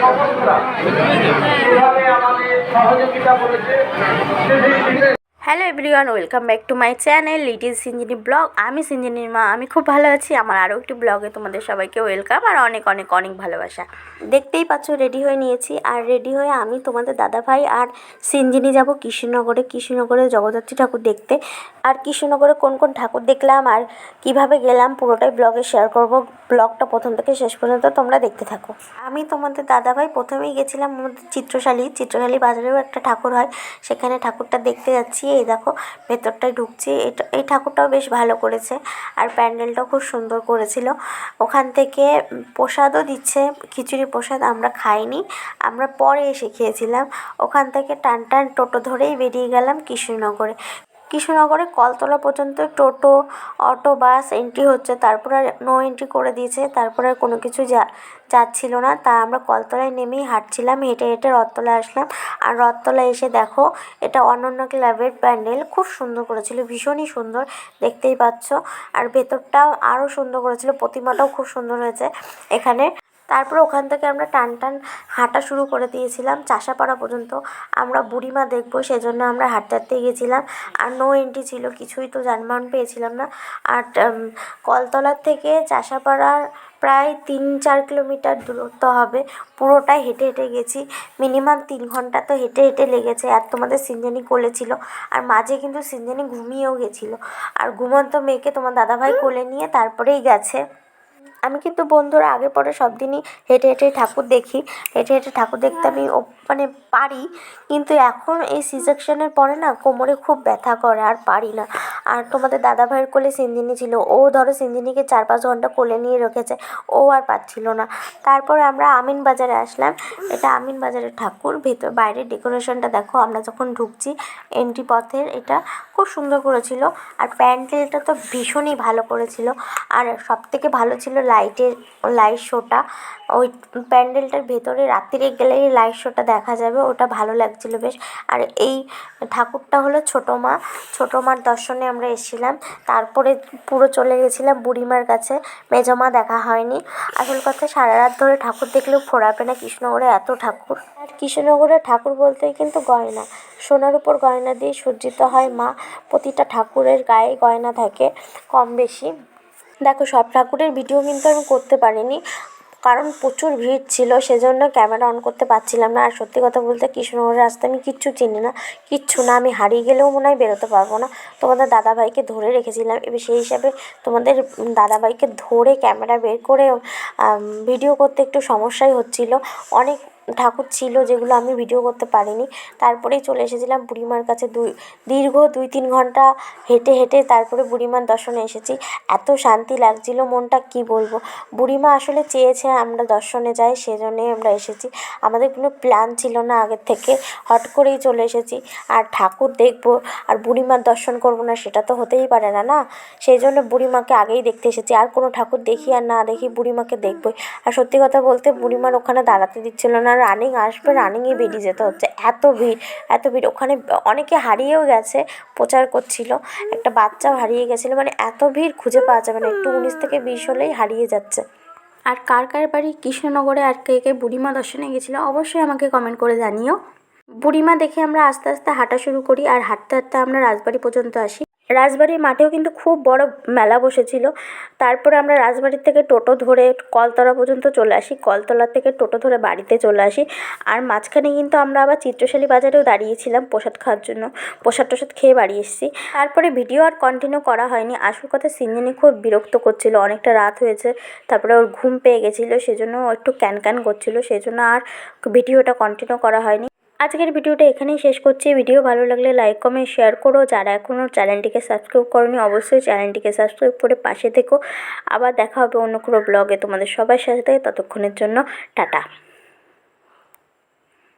সমস্যা এভাবে আমাদের সহযোগিতা করেছে। Hello everyone, welcome back to my channel little Sinjini blog. আমি সিঞ্জিনির মা, আমি খুব ভালো আছি। আমার আরও একটি ব্লগে তোমাদের সবাইকে ওয়েলকাম আর অনেক অনেক অনেক ভালোবাসা। দেখতেই পাচ্ছ, রেডি হয়ে নিয়েছি। আর রেডি হয়ে আমি তোমাদের দাদাভাই আর সিঞ্জিনি যাব কৃষ্ণনগরে কৃষ্ণনগরে জগদ্ধাত্রী ঠাকুর দেখতে। আর কৃষ্ণনগরে কোন কোন ঠাকুর দেখলাম আর কীভাবে গেলাম পুরোটাই ব্লগে শেয়ার করব। ব্লগটা প্রথম থেকে শেষ পর্যন্ত তোমরা দেখতে থাকো। আমি তোমাদের দাদাভাই প্রথমেই গেছিলাম আমাদের চিত্রশালী। চিত্রশালী বাজারেও একটা ঠাকুর হয়। সেখানে ঠাকুরটা দেখতে যাচ্ছি। এই দেখো, ভেতরটায় ঢুকছি। এটা, এই ঠাকুরটাও বেশ ভালো করেছে। আর প্যান্ডেলটাও খুব সুন্দর করেছিল। ওখান থেকে প্রসাদও দিচ্ছে। খিচুড়ি প্রসাদ আমরা খাইনি। আমরা পরে এসে খেয়েছিলাম। ওখান থেকে টান টান টোটো ধরেই বেরিয়ে গেলাম কৃষ্ণনগরে। কৃষ্ণনগরে কলতলা পর্যন্ত টোটো, অটো, বাস এন্ট্রি হচ্ছে। তারপর আর নো এন্ট্রি করে দিয়েছে। তারপর আর কোনো কিছু যা, যাচ্ছিল না। তা আমরা কলতলায় নেমেই হাঁটছিলাম, হেঁটে হেঁটে রথতলায় আসলাম। আর রথতলায় এসে দেখো, এটা অনন্য ক্লাবের প্যান্ডেল। খুব সুন্দর করেছিল, ভীষণই সুন্দর, দেখতেই পাচ্ছ। আর ভেতরটাও আরও সুন্দর করেছিল, প্রতিমাটাও খুব সুন্দর হয়েছে। এখানে তারপর ওখান থেকে আমরা টান টান হাঁটা শুরু করে দিয়েছিলাম চাষাপাড়া পর্যন্ত। আমরা বুড়িমা দেখব, সেজন্য আমরা হাঁটতে হাঁটতে গেছিলাম। আর নো এন্ট্রি ছিল, কিছুই তো যানবাহন পেয়েছিলাম না। আর কলতলার থেকে চাষাপাড়ার প্রায় তিন চার কিলোমিটার দূরত্ব হবে। পুরোটাই হেঁটে হেঁটে গেছি। মিনিমাম তিন ঘণ্টা তো হেঁটে হেঁটে লেগেছে। আর তোমাদের সিঞ্জানি কোলে ছিল। আর মাঝে কিন্তু সিঞ্জানি ঘুমিয়েও গেছিল। আর ঘুমন্ত মেয়েকে তোমার দাদাভাই কোলে নিয়ে তারপরেই গেছে। আমি কিন্তু বন্ধুরা আগে পরে সব দিনই হেঁটে হেঁটে ঠাকুর দেখি। হেঁটে হেঁটে ঠাকুর দেখতে আমি মানে পারি, কিন্তু এখন এই সিজেকশনের পরে না কোমরে খুব ব্যথা করে, আর পারি না। আর তোমাদের দাদা ভাইয়ের কোলে সিঞ্জিনি ছিল, ও ধরো সিঞ্জিনিকে চার পাঁচ ঘণ্টা কোলে নিয়ে রেখেছে, ও আর পাচ্ছিল না। তারপর আমরা আমিন বাজারে আসলাম, এটা আমিন বাজারের ঠাকুর, ভেতর বাইরের ডেকোরেশনটা দেখো, আমরা যখন ঢুকছি এন্ট্রি পথের এটা খুব সুন্দর করেছিল, আর প্যান্ডেলটা তো ভীষণই ভালো করেছিল, আর সব থেকে ভালো ছিল লাইটের লাইট শোটা ওই প্যান্ডেলটার ভেতরে রাত্রিরে গেলেই লাইট শোটা দেখা যাবে, ওটা ভালো লাগছিল বেশ। আর এই ঠাকুরটা হলো ছোটো মা। ছোটো মার দর্শনে আমরা এসেছিলাম। তারপরে পুরো চলে গেছিলাম বুড়িমার কাছে। মেজমা দেখা হয়নি। আসল কথা, সারা রাত ধরে ঠাকুর দেখলেও ফোরাবে না কৃষ্ণনগরে এত ঠাকুর। আর কৃষ্ণনগরের ঠাকুর বলতেই কিন্তু গয়না। সোনার উপর গয়না দিয়ে সজ্জিত হয় মা। প্রতিটা ঠাকুরের গায়ে গয়না থাকে, কম বেশি। দেখো, সব ঠাকুরের ভিডিও কিন্তু আমি করতে পারিনি। কারণ প্রচুর ভিড় ছিল, সেজন্য ক্যামেরা অন করতে পারছিলাম না। আর সত্যি কথা বলতে কৃষ্ণনগরের রাস্তা আমি কিচ্ছু চিনি না, কিচ্ছু না। আমি হারিয়ে গেলেও মনে হয় বেরোতে পারব না। তোমাদের দাদাভাইকে ধরে রেখেছিলাম। এবার সেই হিসাবে তোমাদের দাদাভাইকে ধরে ক্যামেরা বের করে ভিডিও করতে একটু সমস্যাই হচ্ছিল। অনেক ঠাকুর ছিল যেগুলো আমি ভিডিও করতে পারিনি। তারপরেই চলে এসেছিলাম বুড়িমার কাছে। দুই দীর্ঘ দুই তিন ঘণ্টা হেঁটে হেঁটে তারপরে বুড়িমার দর্শনে এসেছি। এত শান্তি লাগছিল মনটা, কি বলব? বুড়িমা আসলে চেয়েছে আমরা দর্শনে যাই সেজন্যই আমরা এসেছি। আমাদের কোনো প্ল্যান ছিল না আগের থেকে। হট করেই চলে এসেছি। আর ঠাকুর দেখব, আর বুড়িমার দর্শন করব না, সেটা তো হতেই পারে না না? সেই জন্য বুড়িমাকে আগেই দেখতে এসেছি। আর কোনো ঠাকুর দেখি আর না দেখি বুড়িমাকে দেখবই। আর সত্যি কথা বলতে, বুড়িমার ওখানে দাঁড়াতে দিচ্ছিল না। রানিং আসবে রানিংয়ে বেরিয়ে যেতে হচ্ছে। এত ভিড় এত ভিড়। ওখানে অনেকে হারিয়েও গেছে প্রচার করছিল। একটা বাচ্চাও হারিয়ে গেছিল। মানে এত ভিড় খুঁজে পাওয়া যাবে না। একটু উনিশ থেকে বিশ হলেই হারিয়ে যাচ্ছে। আর কার কার বাড়ি? কৃষ্ণনগরে আর কে কে বুড়িমা দর্শনে গেছিল অবশ্যই আমাকে কমেন্ট করে জানিও। বুড়িমা দেখে আমরা আস্তে আস্তে হাঁটা শুরু করি আর হাঁটতে হাঁটতে আমরা রাজবাড়ি পর্যন্ত আসি। রাজবাড়ির মাঠেও কিন্তু খুব বড় মেলা বসেছিল। তারপরে আমরা রাজবাড়ির থেকে টোটো ধরে কলতলা পর্যন্ত চলে আসি। কলতলা থেকে টোটো ধরে বাড়িতে চলে আসি। আর মাঝখানে কিন্তু আমরা আবার চিত্রশালী বাজারেও দাঁড়িয়েছিলাম প্রসাদ খাওয়ার জন্য। প্রসাদ টসাদ খেয়ে বাড়ি এসেছি। তারপরে ভিডিও আর কন্টিনিউ করা হয়নি। আসল কথা সিঞ্জানি খুব বিরক্ত করছিল। অনেকটা রাত হয়েছে। তারপরে ওর ঘুম পেয়ে গেছিল। সেজন্য একটু ক্যান ক্যান করছিল। সেজন্য আর ভিডিওটা কন্টিনিউ করা হয়নি। আজকের ভিডিওটা এখানেই শেষ করছি। ভিডিও ভালো লাগলে লাইক, কমেন্ট, শেয়ার করো। যারা এখনও চ্যানেলটিকে সাবস্ক্রাইব করনি, অবশ্যই চ্যানেলটিকে সাবস্ক্রাইব করে পাশে থেকো। আবার দেখা হবে অন্য কোনো ব্লগে তোমাদের সবার সাথে। ততক্ষণের জন্য টাটা।